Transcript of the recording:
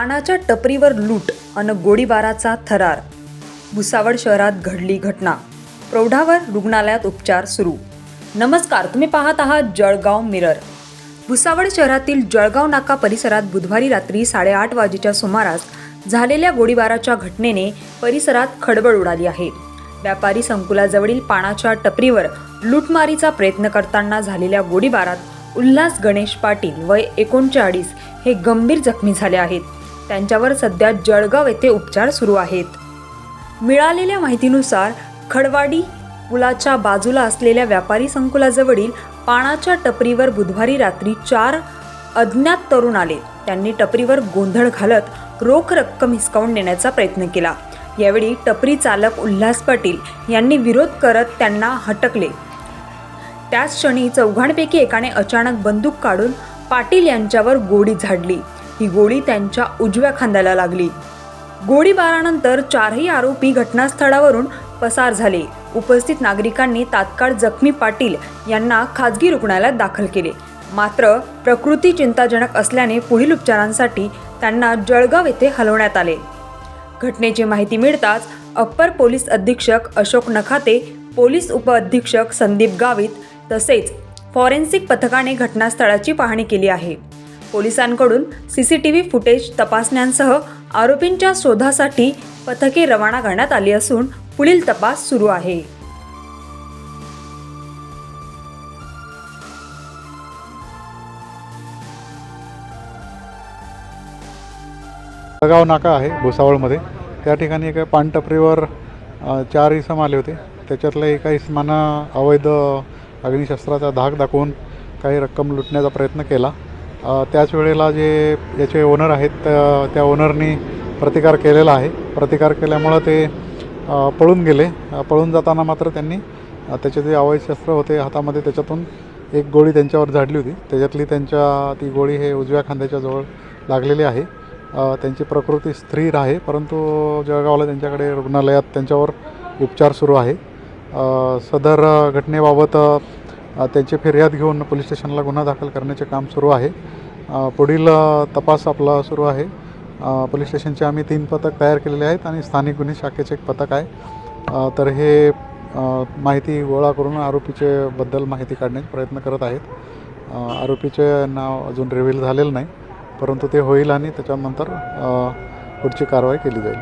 पानाच्या टपरीवर लूट अन गोळीबाराचा थरार. भुसावळ शहरात घडली घटना. प्रौढावर रुग्णालयात उपचार सुरू. नमस्कार तुम्ही पाहत आहात जळगाव मिरर. भुसावळ शहरातील जळगाव नाका परिसरात बुधवारी रात्री साडेआठ वाजेच्या सुमारास झालेल्या गोळीबाराच्या घटनेने परिसरात खळबळ उडाली आहे. व्यापारी संकुलाजवळील पानाच्या टपरीवर लूटमारीचा प्रयत्न करताना झालेल्या गोळीबारात उल्हास गणेश पाटील वय एकोणचाळीस हे गंभीर जखमी झाले आहेत. त्यांच्यावर सध्या जळगाव येथे उपचार सुरू आहेत. मिळालेल्या माहितीनुसार खडवाडी पुलाच्या बाजूला असलेल्या व्यापारी संकुलाजवळील पानाच्या टपरीवर बुधवारी रात्री चार अज्ञात तरुण आले. त्यांनी टपरीवर गोंधळ घालत रोख रक्कम हिसकावून नेण्याचा प्रयत्न केला. यावेळी टपरी चालक उल्हास पाटील यांनी विरोध करत त्यांना हटकले. त्याच क्षणी चौघांपैकी एकाने अचानक बंदूक काढून पाटील यांच्यावर गोडी झाडली. ही गोळी त्यांच्या उजव्या खांद्याला लागली. गोळीबारानंतर चारही आरोपी घटनास्थळावरून पसार झाले. उपस्थित नागरिकांनी तात्काळ जखमी पाटील यांना खाजगी रुग्णालयात दाखल केले. मात्र प्रकृती चिंताजनक असल्याने पुढील उपचारांसाठी त्यांना जळगाव येथे हलवण्यात आले. घटनेची माहिती मिळताच अप्पर पोलीस अधीक्षक अशोक नखाते पोलीस उपअधीक्षक संदीप गावित तसेच फॉरेन्सिक पथकाने घटनास्थळाची पाहणी केली आहे. पोलिसांकडून C C T V footage तपासण्यांसह आरोपींच्या शोधासाठी पथके रवाना करण्यात आली असून पुढील तपास सुरू आहे. जळगाव नाका आहे भुसावळमध्ये. त्या ठिकाणी एका पानटपरीवर चार इसम आले होते. त्याच्यातल्या एका इसमानं अवैध अग्निशस्त्राचा धाक दाखवून काही रक्कम लुटण्याचा प्रयत्न केला. त्याच वेळेला जे याचे ओनर आहेत त्या ओनरनी प्रतिकार केलेला आहे. प्रतिकार केल्यामुळं ते पळून गेले. पळून जाताना मात्र त्यांनी त्याचे जे अवैध शस्त्र होते हातामध्ये त्याच्यातून एक गोळी त्यांच्यावर झाडली होती. त्याच्यातली त्यांच्या ती गोळी हे उजव्या खांद्याच्या जवळ लागलेली आहे. त्यांची प्रकृती स्थिर आहे परंतु जळगावला त्यांच्याकडे रुग्णालयात त्यांच्यावर उपचार सुरू आहे. सदर घटनेबाबत त्यांची फिर्याद घेऊन पोलीस स्टेशनला गुन्हा दाखल करण्याचे काम सुरू आहे. पुढील तपास आपला सुरू आहे. पोलीस स्टेशनचे आम्ही तीन पथक तयार केलेले आहेत आणि स्थानिक गुन्हे शाखेचे एक पथक आहे. तर हे माहिती गोळा करून आरोपीचे बद्दल माहिती काढण्याचा प्रयत्न करत आहेत. आरोपीचे नाव अजून रिव्हील झालेलं नाही परंतु ते होईल आणि त्याच्यानंतर पुढची कारवाई केली जाईल.